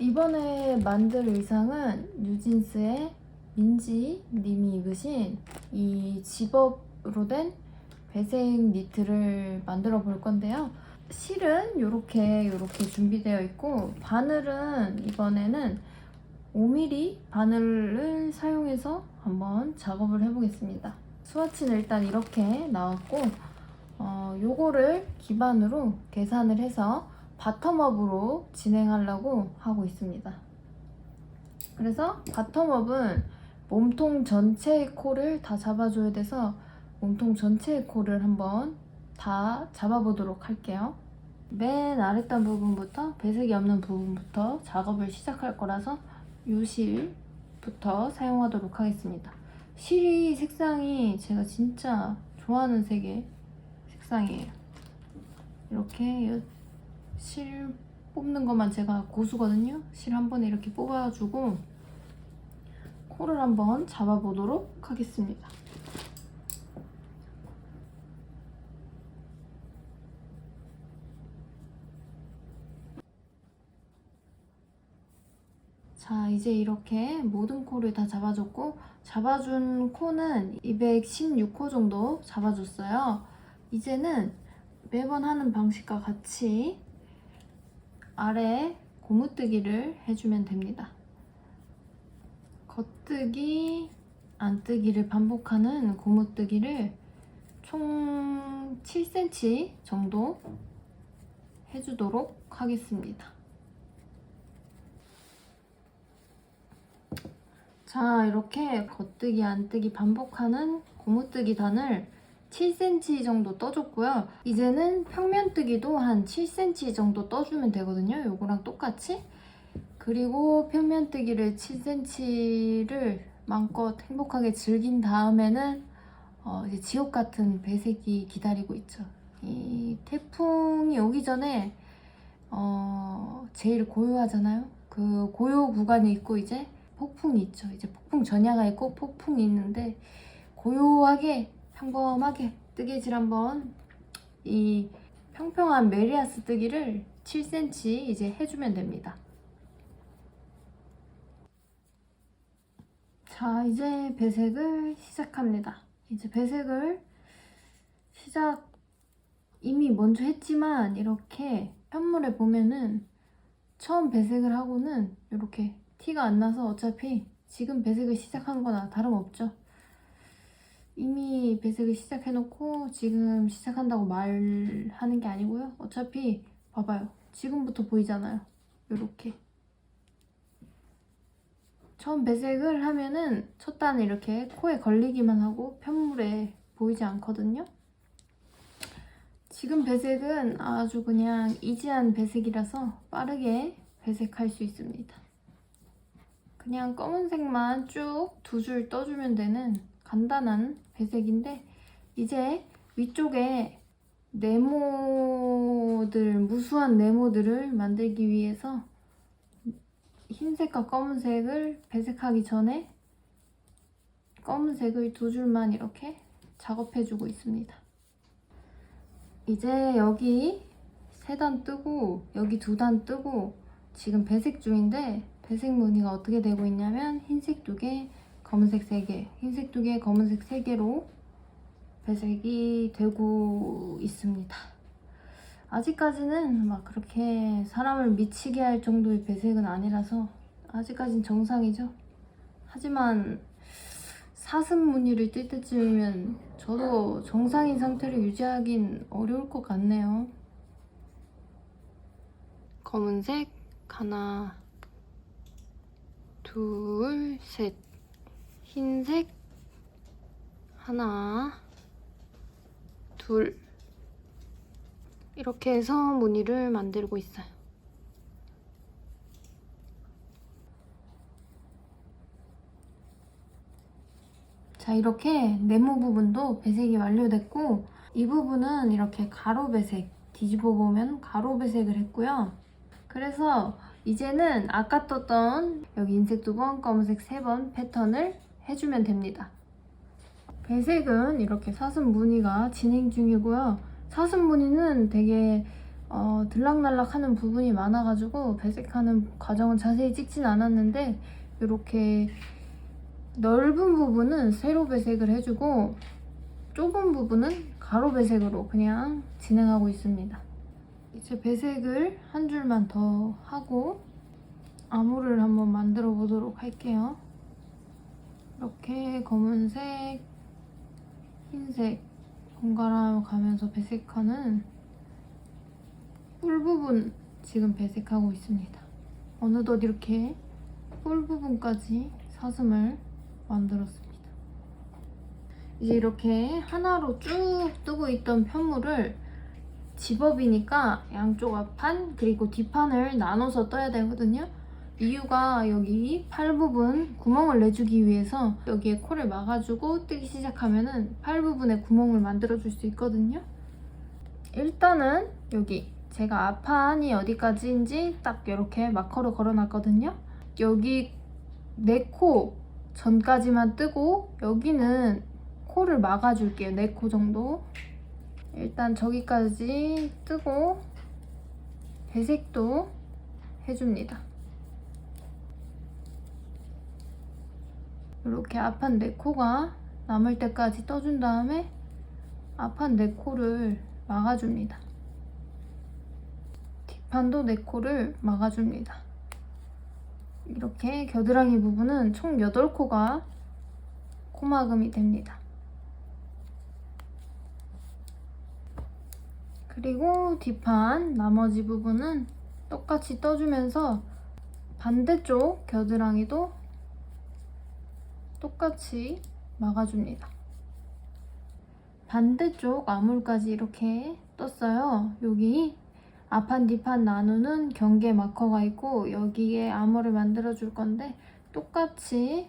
이번에 만들 의상은 뉴진스의 민지 님이 입으신 이 집업으로 된 배색 니트를 만들어 볼 건데요. 실은 이렇게 이렇게 준비되어 있고 바늘은 이번에는 5mm 바늘을 사용해서 한번 작업을 해보겠습니다. 스와치는 일단 이렇게 나왔고 어, 요거를 기반으로 계산을 해서 바텀업으로 진행하려고 하고 있습니다. 그래서 바텀업은 몸통 전체의 코를 다 잡아줘야 돼서 몸통 전체의 코를 한번 다 잡아보도록 할게요. 맨 아랫단 부분부터 배색이 없는 부분부터 작업을 시작할 거라서 이 실부터 사용하도록 하겠습니다. 실이 색상이 제가 진짜 좋아하는 색의 색상이에요. 이렇게 실 뽑는 것만 제가 고수거든요. 실 한 번에 이렇게 뽑아주고 코를 한번 잡아보도록 하겠습니다. 자, 이제 이렇게 모든 코를 다 잡아줬고 잡아준 코는 216코 정도 잡아줬어요. 이제는 매번 하는 방식과 같이 아래 고무뜨기를 해주면 됩니다. 겉뜨기, 안뜨기를 반복하는 고무뜨기를 총 7cm 정도 해주도록 하겠습니다. 자, 이렇게 겉뜨기, 안뜨기 반복하는 고무뜨기 단을 7cm 정도 떠줬고요. 이제는 평면 뜨기도 한 7cm 정도 떠주면 되거든요. 요거랑 똑같이. 그리고 평면 뜨기를 7cm를 마음껏 행복하게 즐긴 다음에는 어, 이제 지옥 같은 배색이 기다리고 있죠. 이 태풍이 오기 전에 어, 제일 고요하잖아요. 그 고요 구간이 있고 이제 폭풍이 있죠. 이제 폭풍 전야가 있고 폭풍이 있는데 고요하게 평범하게 뜨개질 한번 이 평평한 메리아스 뜨기를 7cm 이제 해주면 됩니다. 자, 이제 배색을 시작합니다. 이제 배색을 시작 이미 먼저 했지만 이렇게 현물에 보면은 처음 배색을 하고는 이렇게 티가 안 나서 어차피 지금 배색을 시작한 거나 다름없죠. 이미 배색을 시작해놓고 지금 시작한다고 말하는 게 아니고요. 어차피 봐봐요. 지금부터 보이잖아요. 이렇게. 처음 배색을 하면은 첫 단은 이렇게 코에 걸리기만 하고 편물에 보이지 않거든요. 지금 배색은 아주 그냥 이지한 배색이라서 빠르게 배색할 수 있습니다. 그냥 검은색만 쭉 두 줄 떠주면 되는 간단한 배색인데 이제 위쪽에 네모들, 무수한 네모들을 만들기 위해서 흰색과 검은색을 배색하기 전에 검은색을 두 줄만 이렇게 작업해주고 있습니다. 이제 여기 세 단 뜨고 여기 두 단 뜨고 지금 배색 중인데 배색 무늬가 어떻게 되고 있냐면 흰색 두 개, 검은색 세 개, 흰색 두 개, 검은색 세 개로 배색이 되고 있습니다. 아직까지는 막 그렇게 사람을 미치게 할 정도의 배색은 아니라서 아직까진 정상이죠. 하지만 사슴 무늬를 뜰 때쯤이면 저도 정상인 상태를 유지하긴 어려울 것 같네요. 검은색 하나, 둘, 셋. 흰색 하나, 둘. 이렇게 해서 무늬를 만들고 있어요. 자, 이렇게 네모 부분도 배색이 완료됐고 이 부분은 이렇게 가로 배색 뒤집어 보면 가로 배색을 했고요. 그래서 이제는 아까 떴던 여기 흰색 두 번, 검은색 세 번 패턴을 해주면 됩니다. 배색은 이렇게 사슴 무늬가 진행 중이고요. 사슴 무늬는 되게 어, 들락날락 하는 부분이 많아가지고 배색하는 과정은 자세히 찍진 않았는데 이렇게 넓은 부분은 세로 배색을 해주고 좁은 부분은 가로 배색으로 그냥 진행하고 있습니다. 이제 배색을 한 줄만 더 하고 암호를 한번 만들어 보도록 할게요. 이렇게 검은색, 흰색 번갈아 가면서 배색하는 뿔 부분 지금 배색하고 있습니다. 어느덧 이렇게 뿔 부분까지 사슴을 만들었습니다. 이제 이렇게 하나로 쭉 뜨고 있던 편물을 집업이니까 양쪽 앞판 그리고 뒷판을 나눠서 떠야 되거든요. 이유가 여기 팔 부분 구멍을 내주기 위해서 여기에 코를 막아주고 뜨기 시작하면은 팔 부분에 구멍을 만들어줄 수 있거든요. 일단은 여기 제가 앞판이 어디까지인지 딱 이렇게 마커로 걸어놨거든요. 여기 내 코 전까지만 뜨고 여기는 코를 막아줄게요. 네코 정도. 일단 저기까지 뜨고 배색도 해줍니다. 이렇게 앞판 네 코가 남을 때까지 떠준 다음에 앞판 네 코를 막아줍니다. 뒷판도 네 코를 막아줍니다. 이렇게 겨드랑이 부분은 총 8코가 코막음이 됩니다. 그리고 뒷판 나머지 부분은 똑같이 떠주면서 반대쪽 겨드랑이도 똑같이 막아줍니다. 반대쪽 아물까지 이렇게 떴어요. 여기 앞판 뒷판 나누는 경계 마커가 있고 여기에 암호를 만들어 줄 건데 똑같이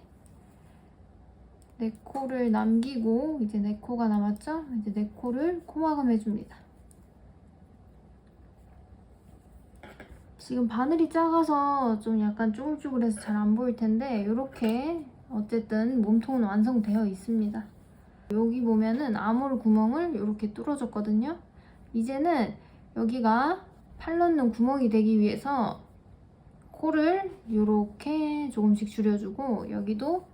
네 코를 남기고 이제 네 코가 남았죠? 이제 네 코를 코막음 해줍니다. 지금 바늘이 작아서 좀 약간 쭈글쭈글해서 잘 안 보일 텐데 이렇게 어쨌든 몸통은 완성되어 있습니다. 여기 보면은 암홀 구멍을 이렇게 뚫어줬거든요. 이제는 여기가 팔 넣는 구멍이 되기 위해서 코를 이렇게 조금씩 줄여주고 여기도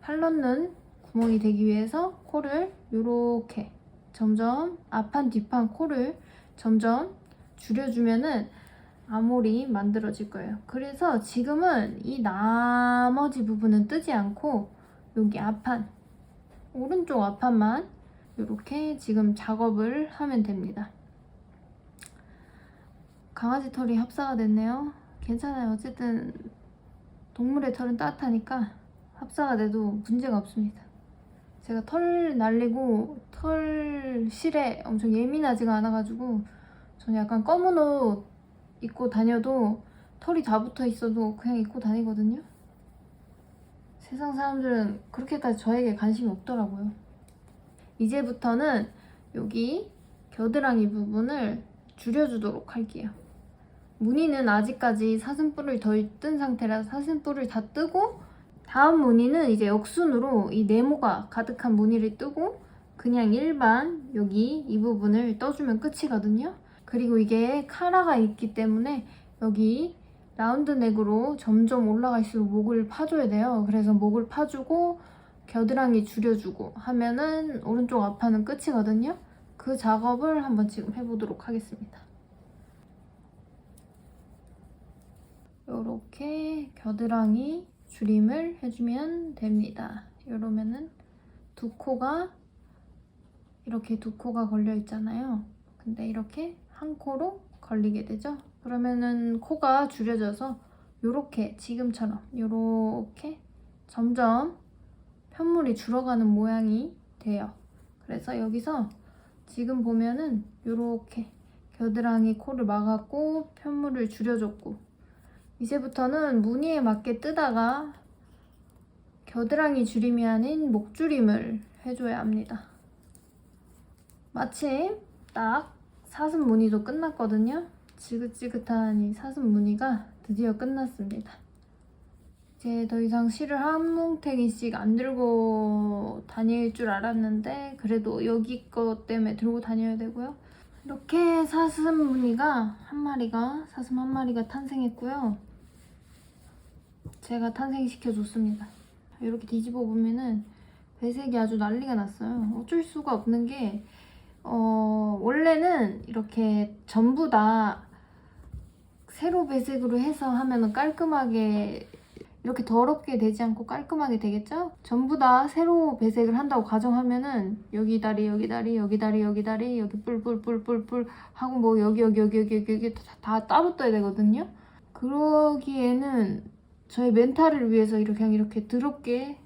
팔 넣는 구멍이 되기 위해서 코를 이렇게 점점 앞판 뒷판 코를 점점 줄여주면은 암홀이 만들어질 거예요. 그래서 지금은 이 나머지 부분은 뜨지 않고 여기 앞판 오른쪽 앞판만 이렇게 지금 작업을 하면 됩니다. 강아지 털이 합사가 됐네요. 괜찮아요. 어쨌든 동물의 털은 따뜻하니까 합사가 돼도 문제가 없습니다. 제가 털 날리고 털 실에 엄청 예민하지가 않아가지고 저는 약간 검은 옷 입고 다녀도 털이 다 붙어 있어도 그냥 입고 다니거든요. 세상 사람들은 그렇게까지 저에게 관심이 없더라고요. 이제부터는 여기 겨드랑이 부분을 줄여주도록 할게요. 무늬는 아직까지 사슴뿔을 덜 뜬 상태라 사슴뿔을 다 뜨고 다음 무늬는 이제 역순으로 이 네모가 가득한 무늬를 뜨고 그냥 일반 여기 이 부분을 떠주면 끝이거든요. 그리고 이게 카라가 있기 때문에 여기 라운드 넥으로 점점 올라갈수록 목을 파줘야 돼요. 그래서 목을 파주고 겨드랑이 줄여주고 하면은 오른쪽 앞판은 끝이거든요. 그 작업을 한번 지금 해보도록 하겠습니다. 이렇게 겨드랑이 줄임을 해주면 됩니다. 이러면은 두 코가 이렇게 두 코가 걸려 있잖아요. 근데 이렇게 한 코로 걸리게 되죠. 그러면은 코가 줄여져서 이렇게 지금처럼 이렇게 점점 편물이 줄어가는 모양이 돼요. 그래서 여기서 지금 보면은 이렇게 겨드랑이 코를 막았고 편물을 줄여줬고 이제부터는 무늬에 맞게 뜨다가 겨드랑이 줄임이 아닌 목줄임을 해줘야 합니다. 마침 딱 사슴 무늬도 끝났거든요. 지긋지긋한 이 사슴 무늬가 드디어 끝났습니다. 이제 더 이상 실을 한 뭉탱이씩 안 들고 다닐 줄 알았는데 그래도 여기 거 때문에 들고 다녀야 되고요. 이렇게 사슴 무늬가 한 마리가 사슴 한 마리가 탄생했고요. 제가 탄생시켜 줬습니다. 이렇게 뒤집어 보면은 배색이 아주 난리가 났어요. 어쩔 수가 없는 게 어, 원래는 이렇게 전부 다 세로 배색으로 해서 하면은 깔끔하게 이렇게 더럽게 되지 않고 깔끔하게 되겠죠? 전부 다 세로 배색을 한다고 가정하면은 여기 다리 여기 다리 여기 다리 여기 다리 여기 뿔뿔뿔뿔뿔 하고 뭐 여기 여기 여기 여기 여기, 여기 다, 다 따로 떠야 되거든요. 그러기에는 저의 멘탈을 위해서 이렇게 그냥 이렇게 더럽게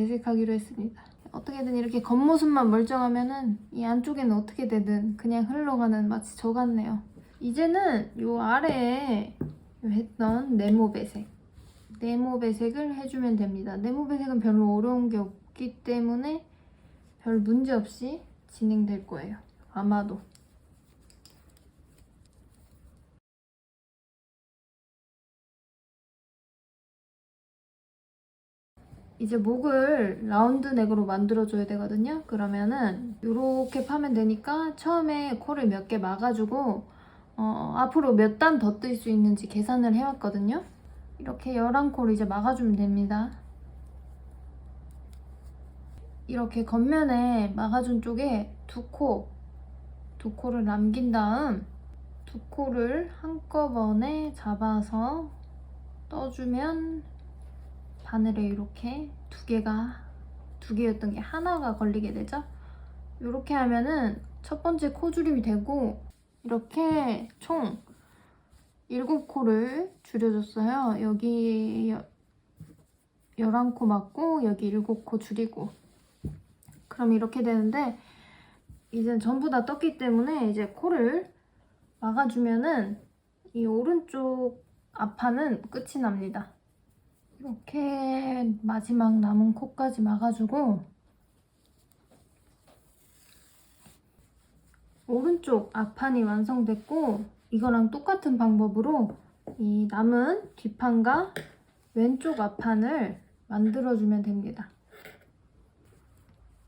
배색하기로 했습니다. 어떻게든 이렇게 겉모습만 멀쩡하면은 이 안쪽에는 어떻게 되든 그냥 흘러가는 마치 저 같네요. 이제는 요 아래에 했던 네모 배색 네모 배색을 해주면 됩니다. 네모 배색은 별로 어려운 게 없기 때문에 별 문제 없이 진행될 거예요. 아마도. 이제 목을 라운드 넥으로 만들어줘야 되거든요. 그러면은 이렇게 파면 되니까 처음에 코를 몇 개 막아주고 어, 앞으로 몇 단 더 뜰 수 있는지 계산을 해왔거든요. 이렇게 11코를 이제 막아주면 됩니다. 이렇게 겉면에 막아준 쪽에 두 코, 두 코를 남긴 다음 두 코를 한꺼번에 잡아서 떠주면 바늘에 이렇게 두 개가 두 개였던 게 하나가 걸리게 되죠. 이렇게 하면은 첫 번째 코줄임이 되고 이렇게 총 7코를 줄여줬어요. 여기 11코 맞고 여기 7코 줄이고 그럼 이렇게 되는데 이젠 전부 다 떴기 때문에 이제 코를 막아주면은 이 오른쪽 앞판은 끝이 납니다. 이렇게 마지막 남은 코까지 막아주고 오른쪽 앞판이 완성됐고 이거랑 똑같은 방법으로 이 남은 뒷판과 왼쪽 앞판을 만들어주면 됩니다.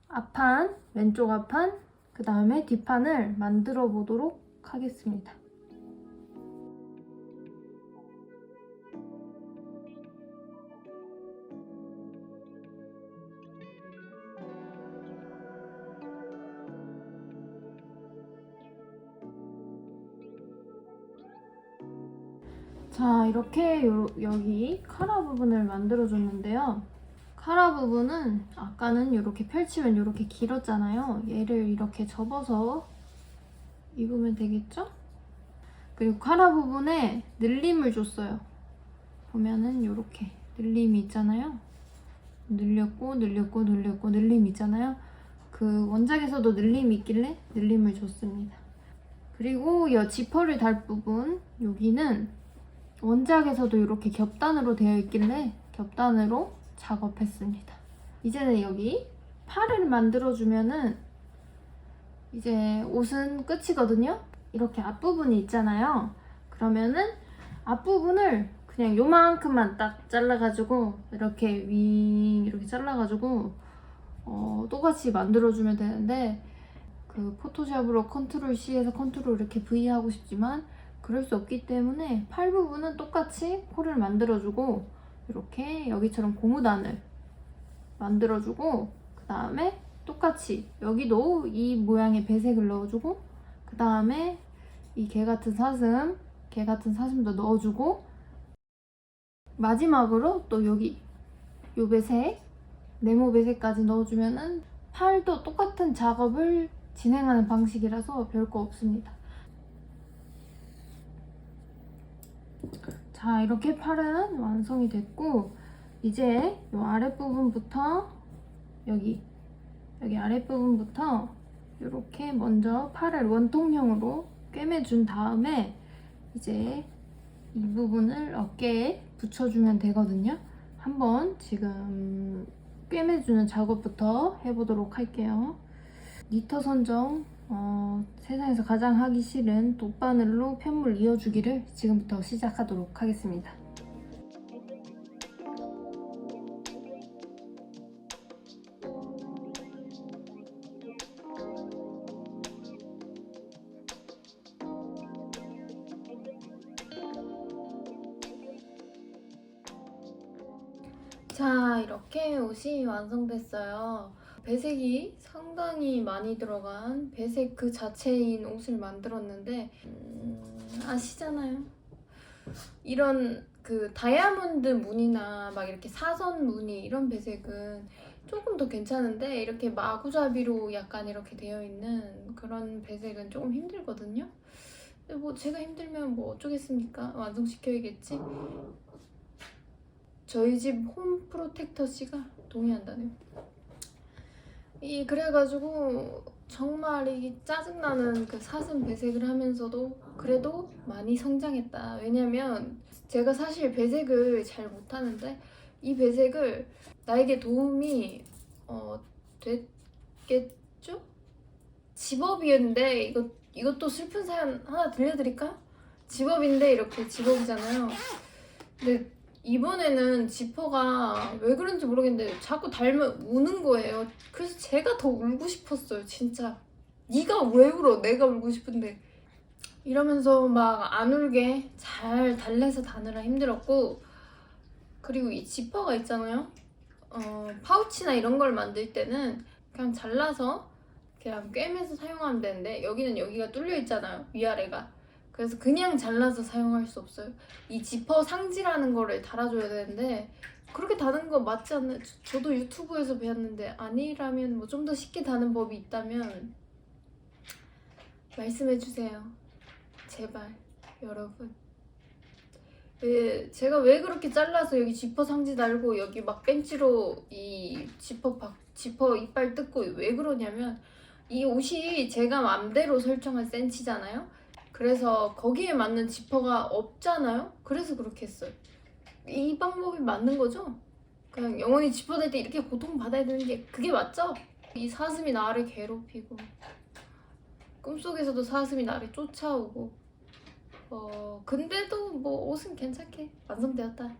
앞판, 왼쪽 앞판, 그 다음에 뒷판을 만들어 보도록 하겠습니다. 자 이렇게 요, 여기 카라 부분을 만들어 줬는데요. 카라 부분은 아까는 이렇게 펼치면 이렇게 길었잖아요. 얘를 이렇게 접어서 입으면 되겠죠? 그리고 카라 부분에 늘림을 줬어요. 보면은 이렇게 늘림이 있잖아요. 늘렸고 늘렸고 늘렸고 늘림 있잖아요. 그 원작에서도 늘림이 있길래 늘림을 줬습니다. 그리고 이 지퍼를 달 부분 여기는 원작에서도 이렇게 겹단으로 되어 있길래 겹단으로 작업했습니다. 이제는 여기 팔을 만들어주면은 이제 옷은 끝이거든요. 이렇게 앞부분이 있잖아요. 그러면은 앞부분을 그냥 요만큼만 딱 잘라가지고 이렇게 윙 이렇게 잘라가지고 어, 똑같이 만들어주면 되는데 그 포토샵으로 컨트롤 C에서 컨트롤 이렇게 V 하고 싶지만 그럴 수 없기 때문에 팔 부분은 똑같이 코를 만들어주고 이렇게 여기처럼 고무단을 만들어주고 그 다음에 똑같이 여기도 이 모양의 배색을 넣어주고 그 다음에 이 개 같은 사슴 개 같은 사슴도 넣어주고 마지막으로 또 여기 요 배색 네모 배색까지 넣어주면은 팔도 똑같은 작업을 진행하는 방식이라서 별거 없습니다. 자 이렇게 팔은 완성이 됐고 이제 이 아랫부분부터 여기 여기 아랫부분부터 이렇게 먼저 팔을 원통형으로 꿰매준 다음에 이제 이 부분을 어깨에 붙여주면 되거든요. 한번 지금 꿰매주는 작업부터 해보도록 할게요 니터 선정 어, 세상에서 가장 하기 싫은 돗바늘로 편물 이어주기를 지금부터 시작하도록 하겠습니다. 자 이렇게 옷이 완성됐어요 배색이 상당히 많이 들어간 배색 그 자체인 옷을 만들었는데 음, 아시잖아요. 이런 그 다이아몬드 무늬나 막 이렇게 사선 무늬 이런 배색은 조금 더 괜찮은데 이렇게 마구잡이로 약간 이렇게 되어 있는 그런 배색은 조금 힘들거든요. 근데 뭐 제가 힘들면 뭐 어쩌겠습니까? 완성시켜야겠지. 저희 집 홈 프로텍터 씨가 동의한다네요. 이 그래가지고 정말 이 짜증나는 그 사슴 배색을 하면서도 그래도 많이 성장했다. 왜냐면 제가 사실 배색을 잘 못하는데 이 배색을 나에게 도움이 어, 됐겠죠? 집업이었는데 이거 이것도 슬픈 사연 하나 들려드릴까? 집업인데 이렇게 집업이잖아요. 근데 이번에는 지퍼가 왜 그런지 모르겠는데 자꾸 닮으면 우는 거예요. 그래서 제가 더 울고 싶었어요, 진짜. 네가 왜 울어? 내가 울고 싶은데. 이러면서 막 안 울게 잘 달래서 다느라 힘들었고 그리고 이 지퍼가 있잖아요. 어, 파우치나 이런 걸 만들 때는 그냥 잘라서 그냥 꿰매서 사용하면 되는데 여기는 여기가 뚫려 있잖아요. 위아래가. 그래서 그냥 잘라서 사용할 수 없어요. 이 지퍼 상지라는 거를 달아줘야 되는데 그렇게 다는 거 맞지 않나요? 저- 저도 유튜브에서 배웠는데 아니라면 뭐 좀 더 쉽게 다는 법이 있다면 말씀해 주세요. 제발 여러분. 왜 제가 왜 그렇게 잘라서 여기 지퍼 상지 달고 여기 막 벤치로 이 지퍼 박 지퍼 이빨 뜯고 왜 그러냐면 이 옷이 제가 맘대로 설정한 센치잖아요. 그래서 거기에 맞는 지퍼가 없잖아요. 그래서 그렇게 했어요. 이 방법이 맞는 거죠? 그냥 영원히 지퍼 댈때 이렇게 고통 받아야 되는 게 그게 맞죠? 이 사슴이 나를 괴롭히고 꿈속에서도 사슴이 나를 쫓아오고 어 근데도 뭐 옷은 괜찮게 완성되었다.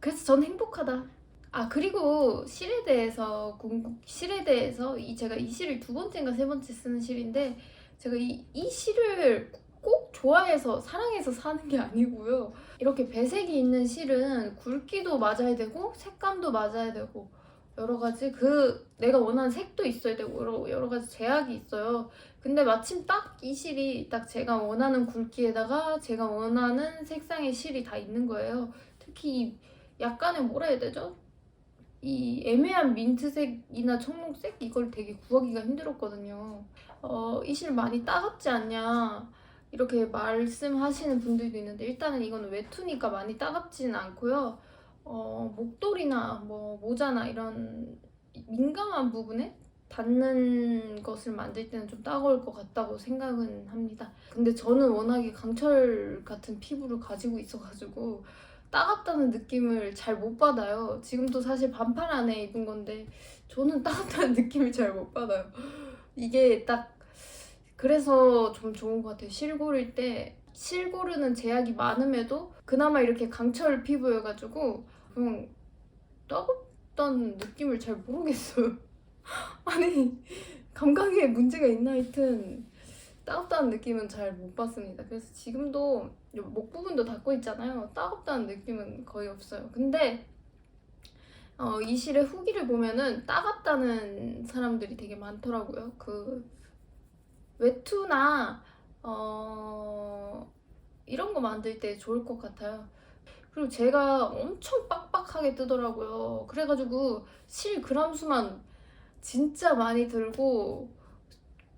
그래서 전 행복하다. 아 그리고 실에 대해서 실에 대해서 이 제가 이 실을 두 번째인가 세 번째 쓰는 실인데 제가 이, 이 실을 꼭 좋아해서 사랑해서 사는 게 아니고요. 이렇게 배색이 있는 실은 굵기도 맞아야 되고 색감도 맞아야 되고 여러 가지 그 내가 원하는 색도 있어야 되고 여러, 여러 가지 제약이 있어요. 근데 마침 딱 이 실이 딱 제가 원하는 굵기에다가 제가 원하는 색상의 실이 다 있는 거예요. 특히 이 약간의 뭐라 해야 되죠? 이 애매한 민트색이나 청록색 이걸 되게 구하기가 힘들었거든요. 어, 이실 많이 따갑지 않냐 이렇게 말씀하시는 분들도 있는데 일단은 이거는 외투니까 많이 따갑지는 않고요. 어, 목도리나 뭐 모자나 이런 민감한 부분에 닿는 것을 만들 때는 좀 따가울 것 같다고 생각은 합니다. 근데 저는 워낙에 강철 같은 피부를 가지고 있어가지고 따갑다는 느낌을 잘 못 받아요. 지금도 사실 반팔 안에 입은 건데 저는 따갑다는 느낌을 잘 못 받아요. 이게 딱 그래서 좀 좋은 것 같아요. 실 고를 때 실 고르는 제약이 많음에도 그나마 이렇게 강철 피부여가지고 그냥 따갑다는 느낌을 잘 모르겠어요. 아니 감각에 문제가 있나 하여튼 따갑다는 느낌은 잘못 받습니다. 그래서 지금도 요목 부분도 닫고 있잖아요. 따갑다는 느낌은 거의 없어요. 근데 어, 이 실의 후기를 보면은 따갑다는 사람들이 되게 많더라고요. 그 외투나 어, 이런 거 만들 때 좋을 것 같아요. 그리고 제가 엄청 빡빡하게 뜨더라고요. 그래가지고 실 그람 수만 진짜 많이 들고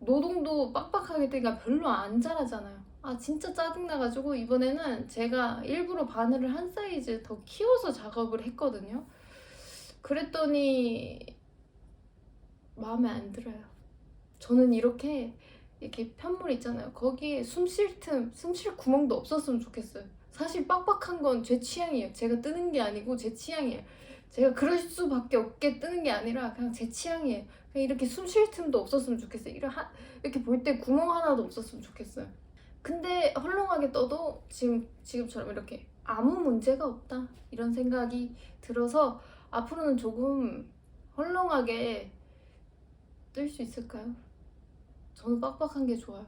노동도 빡빡하게 뜨니까 별로 안 자라잖아요. 아 진짜 짜증나가지고 이번에는 제가 일부러 바늘을 한 사이즈 더 키워서 작업을 했거든요. 그랬더니 마음에 안 들어요. 저는 이렇게 이렇게 편물 있잖아요. 거기에 숨 쉴 틈, 숨 쉴 구멍도 없었으면 좋겠어요. 사실 빡빡한 건 제 취향이에요. 제가 뜨는 게 아니고 제 취향이에요. 제가 그럴 수밖에 없게 뜨는 게 아니라 그냥 제 취향이에요. 그냥 이렇게 숨 쉴 틈도 없었으면 좋겠어요. 이렇게, 하, 이렇게 볼 때 구멍 하나도 없었으면 좋겠어요. 근데 헐렁하게 떠도 지금 지금처럼 이렇게 아무 문제가 없다 이런 생각이 들어서 앞으로는 조금 헐렁하게 뜰 수 있을까요? 저는 빡빡한 게 좋아요.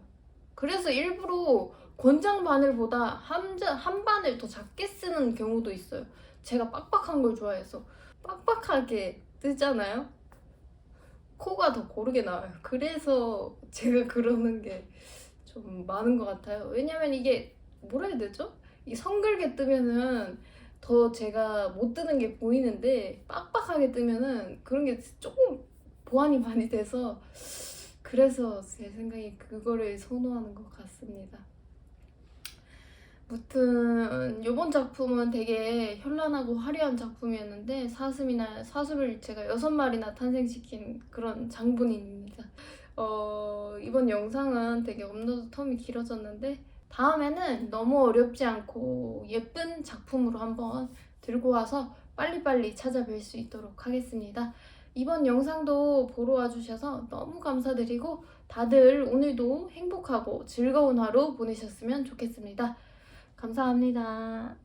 그래서 일부러 권장 바늘보다 한, 자- 한 바늘 더 작게 쓰는 경우도 있어요. 제가 빡빡한 걸 좋아해서 빡빡하게 뜨잖아요. 코가 더 고르게 나와요. 그래서 제가 그러는 게 좀 많은 것 같아요. 왜냐면 이게 뭐라 해야 되죠? 이 성글게 뜨면은 더 제가 못 뜨는 게 보이는데 빡빡하게 뜨면은 그런 게 조금 보완이 많이 돼서 그래서 제 생각에 그거를 선호하는 것 같습니다. 무튼 이번 작품은 되게 현란하고 화려한 작품이었는데 사슴이나 사슴을 제가 여섯 마리나 탄생시킨 그런 장본인입니다. 어, 이번 영상은 되게 업로드 텀이 길어졌는데 다음에는 너무 어렵지 않고 예쁜 작품으로 한번 들고 와서 빨리빨리 찾아뵐 수 있도록 하겠습니다. 이번 영상도 보러 와주셔서 너무 감사드리고 다들 오늘도 행복하고 즐거운 하루 보내셨으면 좋겠습니다. 감사합니다.